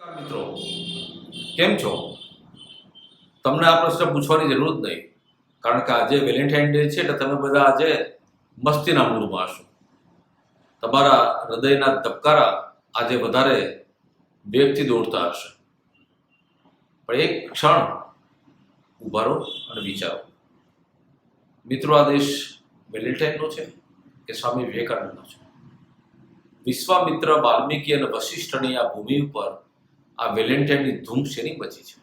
મિત્રો. કેમ છો? તમને આ પ્રશ્ન પૂછવાની જરૂર જ નહીં. કારણ કે આજે વેલેન્ટાઇન ડે છે એટલે તમે બધા આજે મસ્તીના મૂડમાં હશો. તમારા હૃદયના ધબકારા આજે વધારે વેગથી દોડતા હશે. પણ એક ક્ષણ ઉભારો અને વિચારો. મિત્રો, આ દેશ વેલેન્ટાઇનનો છે કે સ્વામી વિવેકાનંદનો છે? વિશ્વામિત્ર વાલ્મીકી અને વશિષ્ઠની આ ભૂમિ ઉપર આ વેલેન્ટાઇનની ધૂમ શેની બચી છે?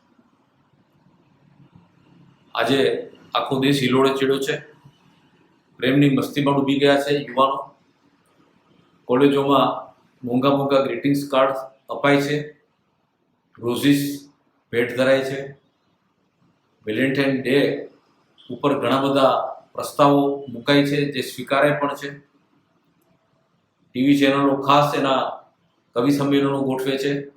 આજે આખો દેશ હિલોળે ચીડ્યો છે. પ્રેમની મસ્તીમાં ડૂબી ગયા છે યુવાનો. કોલેજોમાં મોંઘા મોંઘા ગ્રીટિંગ્સ કાર્ડ અપાય છે. રોઝિસ ભેટ ધરાય છે. વેલેન્ટાઇન ડે ઉપર ઘણા બધા પ્રસ્તાવો મુકાય છે, જે સ્વીકારાય પણ છે. ટીવી ચેનલો ખાસ એના કવિ સંમેલનો ગોઠવે છે.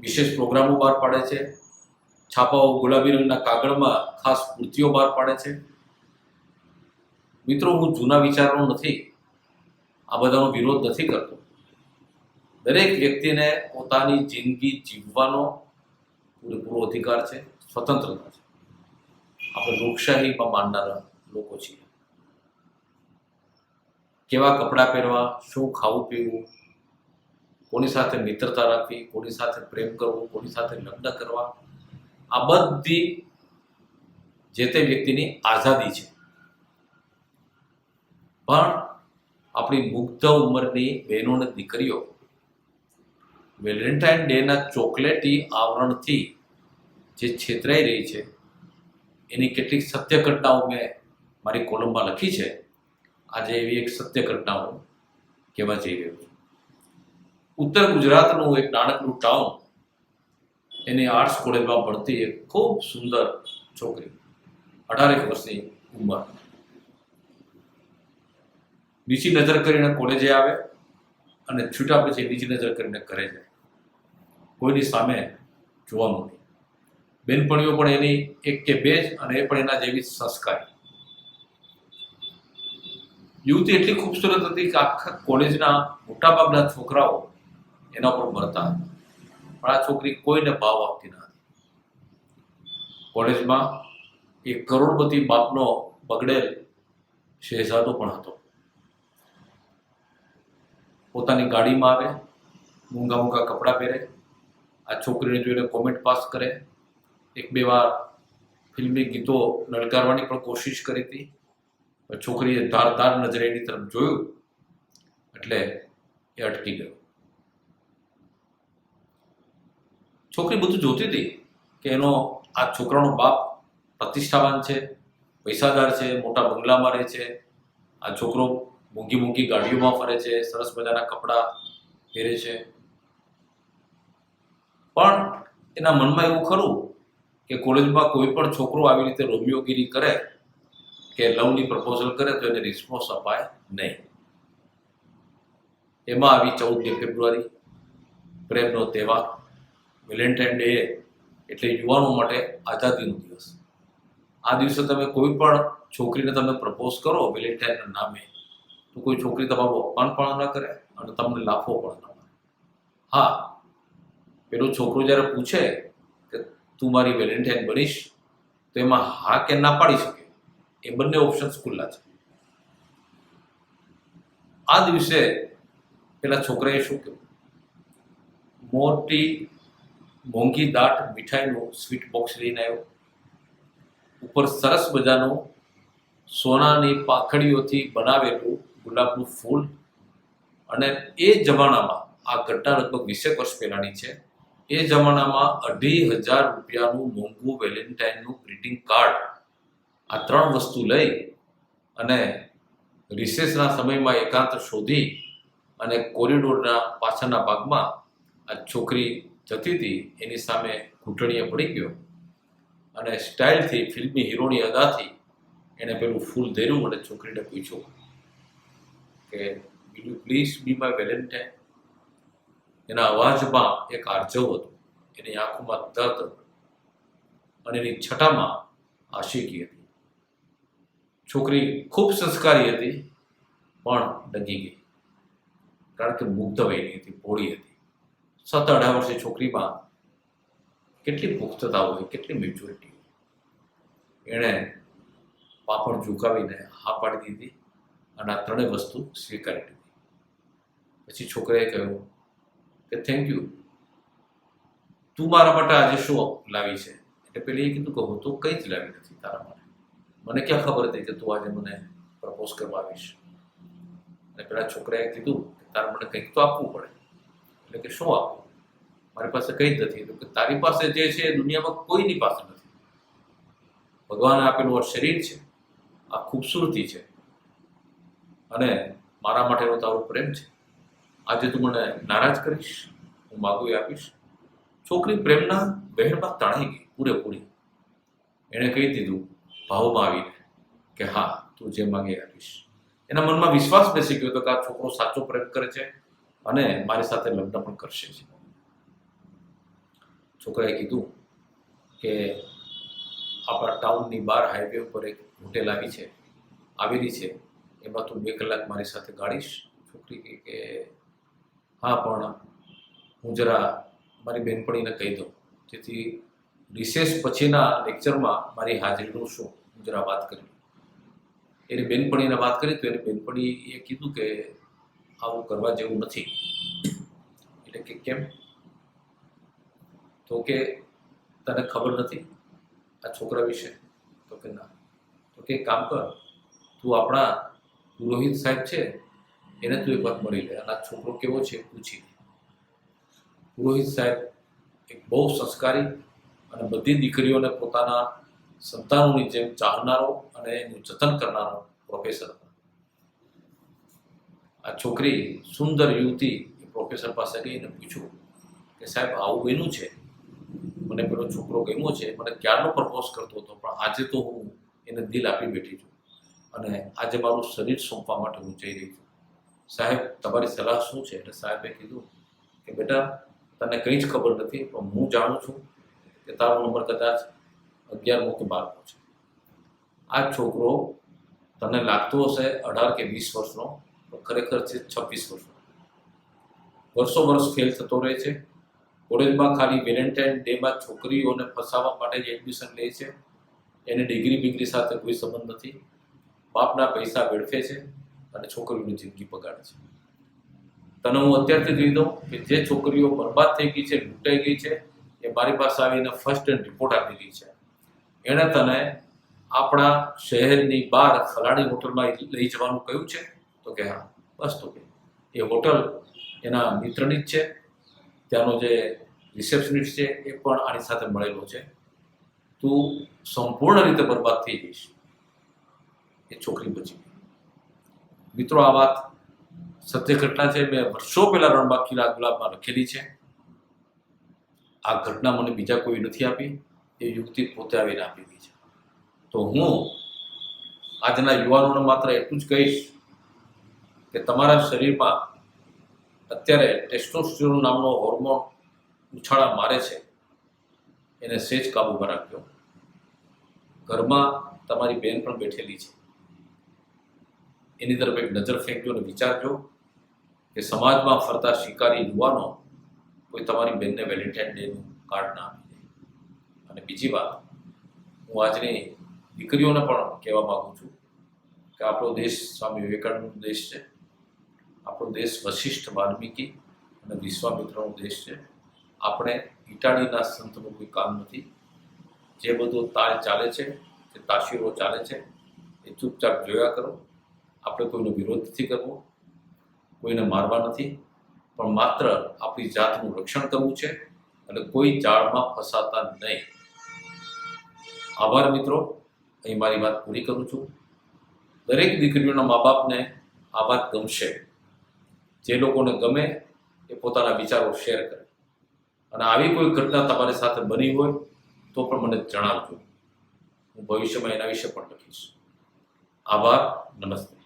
વિશેષ પ્રોગ્રામો બહાર પાડે છે. છાપાઓ ગુલાબી રંગના કાગળમાં ખાસ મૂર્તિઓ બહાર પાડે છે. મિત્રો, હું જૂના વિચારનો નથી. આ બધાનો વિરોધ નથી કરતો. દરેક વ્યક્તિને પોતાની જિંદગી જીવવાનો પૂરેપૂરો અધિકાર છે, સ્વતંત્રતા છે. આપણે લોકશાહીમાં માનનારા લોકો છીએ. કેવા કપડાં પહેરવા, શું ખાવું, પીવું કોની સાથે મિત્રતા રાખવી, કોની સાથે પ્રેમ કરવો, કોની સાથે લગ્ન કરવા, આ બધી જે તે વ્યક્તિની આઝાદી છે. પણ આપણી મુગ્ધ ઉંમરની બહેનો અને દીકરીઓ, વેલેન્ટાઇન ડેના ચોકલેટી આવરણથી જે છેતરાઈ રહી છે, એની કેટલીક સત્ય ઘટનાઓ મેં મારી કોલમમાં લખી છે. આજે એવી એક સત્ય ઘટનાઓ કહેવા જઈ રહ્યો છું. ઉત્તર ગુજરાતનું એક નાનકડું ટાઉન એની આર્ટ્સ કોલેજમાં ભણતી એક ખૂબ સુંદર છોકરી, અઢારેક વર્ષની ઉંમર. નીચી નજર કરીને કોલેજે આવે અને છૂટા પછી નીચી નજર કરીને ઘરે જાય. કોઈની સામે જોવાનું નહીં બેનપણીઓ પણ એની એક કે બે જ અને એ પણ એના જેવી સંસ્કારી. યુવતી એટલી ખૂબસૂરત હતી કે આખા કોલેજના મોટાભાગના છોકરાઓ એના પર મરતા પણ આ છોકરી કોઈને ભાવ આપતી ન હતી. કોલેજમાં એક કરોડપતિ બાપનો બગડેલ શહેજાદો પણ હતો. પોતાની ગાડીમાં આવે, મૂંગા મૂંગા કપડાં પહેરે, આ છોકરીને જોઈને કોમેન્ટ પાસ કરે. એક બે વાર ફિલ્મી ગીતો નડકારવાની પણ કોશિશ કરી હતી. પણ છોકરીએ ધારધાર નજરે એની તરફ જોયું એટલે એ અટકી ગયો. છોકરી બધું જોતી હતી કે એનો આ છોકરાનો બાપ પ્રતિષ્ઠાવાન છે, પૈસાદાર છે, મોટા બંગલામાં રહે છે, આ છોકરો મોંઘી મોંઘી ગાડીઓમાં ફરે છે, સરસ મજાના કપડાં પહેરે છે. પણ એના મનમાં એવું ખરું કે કોલેજમાં કોઈ પણ છોકરો આવી રીતે રોમિયોગીરી કરે કે લવની પ્રપોઝલ કરે તો એને રિસ્પોન્સ અપાય નહીં. એમાં આવી ચૌદમી ફેબ્રુઆરી પ્રેમનો તહેવાર વેલેન્ટાઇન ડે એટલે યુવાનો માટે આઝાદીનો દિવસ. આ દિવસે તમે કોઈ પણ છોકરીને તમે પ્રપોઝ કરો વેલેન્ટાઇનના નામે, તો કોઈ છોકરી તમારું અપમાન પણ ન કરે અને તમને લાફો પણ ન મારે. હા, પેલો છોકરો જ્યારે પૂછે કે તું મારી વેલેન્ટાઇન બનીશ? તો એમાં હા કે ના પાડી શકે. એ બંને ઓપ્શન્સ ખુલ્લા છે. આ દિવસે પેલા છોકરાએ શું કહ્યું મોટી મોંઘી દાટ, મીઠાઈનું સ્વીટ બોક્સ લઈને આવ્યો. ઉપર સરસ મજાનું સોનાની પાંખડીઓથી બનાવેલું ગુલાબનું ફૂલ. અને એ જમાનામાં, આ ઘટના લગભગ વીસેક વર્ષ પહેલાની છે. એ જમાનામાં અઢી હજાર રૂપિયાનું મોંઘું વેલેન્ટાઇનનું ગ્રીટિંગ કાર્ડ આ ત્રણ વસ્તુ લઈ અને રિસેસના સમયમાં એકાંત શોધી અને કોરિડોરના પાછળના ભાગમાં આ છોકરી જતી હતી એની સામે ઘૂંટણીએ પડી ગયો અને સ્ટાઇલથી ફિલ્મી હીરોની અદાથી એણે પેલું ફૂલ ધર્યું અને છોકરીને પૂછ્યું કે બીજું પ્લીઝ બી માય વેલેન્ટાઇન એના અવાજમાં એક આર્જવ હતો. એની આંખોમાં દર્દ અને એની છટામાં આશિકી હતી. છોકરી ખૂબ સંસ્કારી હતી, પણ ડગી ગઈ. કારણ કે મુગ્ધ વયની હતી, ભોળી હતી. સત અઢાર વર્ષની છોકરીમાં કેટલી પુખ્તતા હોય, કેટલી મેચ્યોરિટી એણે પાપડ ઝુકાવીને હા પાડી દીધી અને આ ત્રણેય વસ્તુ સ્વીકારી દીધી પછી છોકરાએ કહ્યું કે થેન્ક યુ તું મારા માટે આજે શું લાવી છે? એટલે પેલી એ કીધું કે હું તો કંઈ જ લાવી નથી તારા માટે. મને ક્યાં ખબર હતી કે તું આજે મને પ્રપોઝ કરવા આવીશ? અને પેલા છોકરાએ કીધું કે તારે મને કંઈક તો આપવું પડે. એટલે કે શું આપવું? મારી પાસે કંઈ નથી. તો તારી પાસે જે છે દુનિયામાં કોઈની પાસે નથી. ભગવાને આપેલું આ શરીર છે, આ ખૂબસૂરતી છે. અને મારા માટેનો તારો પ્રેમ છે. આજે તું મને નારાજ કરીશ, હું માગું આપીશ. છોકરી પ્રેમના વહેણમાં તણાઈ ગઈ, પૂરેપૂરી. એણે કહી દીધું, ભાવમાં આવીને, કે હા, તું જે માગે આપીશ. એના મનમાં વિશ્વાસ બેસી ગયો હતો કે આ છોકરો સાચો પ્રેમ કરે છે અને મારી સાથે લગ્ન પણ કરશે છે છોકરાએ કીધું કે આપણા ટાઉનની બહાર હાઈવે ઉપર એક હોટેલ આવી છે, આવેલી છે. એમાં તું બે કલાક મારી સાથે ગાડીશ. છોકરી કહે કે હા, પણ હું જરા મારી બેનપણીને કહી દઉં. જેથી રિસેસ પછીના લેક્ચરમાં મારી હાજરીનું શું હું જરા વાત કરી એની બેનપણીને વાત કરી તો એની બેનપણીએ કીધું કે આવું કરવા જેવું નથી. એટલે કે કેમ? તો કે તને ખબર નથી આ છોકરા વિશે? તો કે ના. તો કે કામ કર, તું આપણા પુરોહિત સાહેબ છે, એને તું એક વાત મળી લે. અને આ છોકરો કેવો છે પૂછી પુરોહિત સાહેબ એક બહુ સંસ્કારી અને બધી દીકરીઓને પોતાના સંતાનોની જેમ ચાહનારો અને એનું જતન કરનારો પ્રોફેસર હતા. આ છોકરી સુંદર યુવતી પ્રોફેસર પાસે ગઈને પૂછ્યું કે સાહેબ, આવું એનું છે? મને પેલો છોકરો ગમ્યો છે, મને ક્યારનો પ્રપોઝ કરતો હતો? પણ આજે તો હું એને દિલ આપી બેઠી છું અને આજે મારું શરીર સોંપવા માટે હું જઈ રહી છું. સાહેબ, તમારી સલાહ શું છે? એટલે સાહેબે કીધું કે બેટા, તને કંઈ જ ખબર નથી, પણ હું જાણું છું કે તારો નંબર કદાચ અગિયારમો કે બારમો છે. આ છોકરો તને લાગતો હશે અઢાર કે વીસ વર્ષનો ખરેખર છે છવ્વીસ વર્ષ. વર્ષો વર્ષ ફેલ થતો રહે છે. કોલેજમાં ખાલી વેલેન્ટાઇન ડેમાં છોકરીઓને ફસાવવા માટે જ એડમિશન લે છે. એને ડિગ્રી બિગ્રી સાથે કોઈ સંબંધ નથી. બાપના પૈસા વેડફે છે અને છોકરીઓની જિંદગી બગાડે છે. તને હું અત્યારથી કહી દઉં કે જે છોકરીઓ બરબાદ થઈ ગઈ છે, લૂંટાઈ ગઈ છે, એ મારી પાસે આવીને ફર્સ્ટ એન્ડ રિપોર્ટ આપી ગઈ છે. એણે તને આપણા શહેરની બહાર ફલાણી હોટલમાં લઈ જવાનું કહ્યું છે? તો હા, બસ તો કે. એ હોટલ એના મિત્રની જ છે. ત્યાંનો જે રિસેપ્શનિસ્ટ છે એ પણ આની સાથે મળેલો છે. તું સંપૂર્ણ રીતે બરબાદ થઈ જઈશ. એ છોકરી બચી મિત્રો, આ વાત સત્ય ઘટના છે. મેં વર્ષો પહેલા રણબાગ કિલ્લા ગુલાબમાં લખેલી છે. આ ઘટના મને બીજા કોઈ નથી આપી. એ યુક્તિ પોતે આવીને આપી ગઈ છે. તો હું આજના યુવાનોને માત્ર એટલું જ કહીશ કે તમારા શરીરમાં અત્યારે ટેસ્ટોસ્ટેરોન નામનો હોર્મોન ઉછાળા મારે છે, એને સેજ કાબૂમાં રાખજો. ઘરમાં તમારી બેન પણ બેઠેલી છે. એની તરફ એક નજર ફેંકજો અને વિચારજો કે સમાજમાં ફરતા શિકારી યુવાનો કોઈ તમારી બેનને વેલેન્ટાઇન ડેનું કાર્ડ ના આપી. દે અને બીજી વાત, હું આજની દીકરીઓને પણ કહેવા માગું છું કે આપણો દેશ સ્વામી વિવેકાનંદનો દેશ છે. આપણો દેશ વશિષ્ઠ વાલ્મીકી અને વિશ્વામિત્રનો દેશ છે. આપણે ઇટાલીના સંતનું કોઈ કામ નથી. જે બધો તાલ ચાલે છે, જે તાસીરો ચાલે છે, એ ચૂપચાપ જોયા કરો. આપણે કોઈનો વિરોધ નથી કરવો, કોઈને મારવા નથી. પણ માત્ર આપણી જાતનું રક્ષણ કરવું છે અને કોઈ જાળમાં ફસાતા નહીં. આભાર મિત્રો, અહીં મારી વાત પૂરી કરું છું. દરેક દીકરીઓના મા બાપને આ વાત ગમશે. જે લોકોને ગમે એ પોતાના વિચારો શેર કરે. અને આવી કોઈ ઘટના તમારી સાથે બની હોય તો પણ મને જણાવજો. હું ભવિષ્યમાં એના વિશે પણ લખીશ. આભાર, નમસ્તે.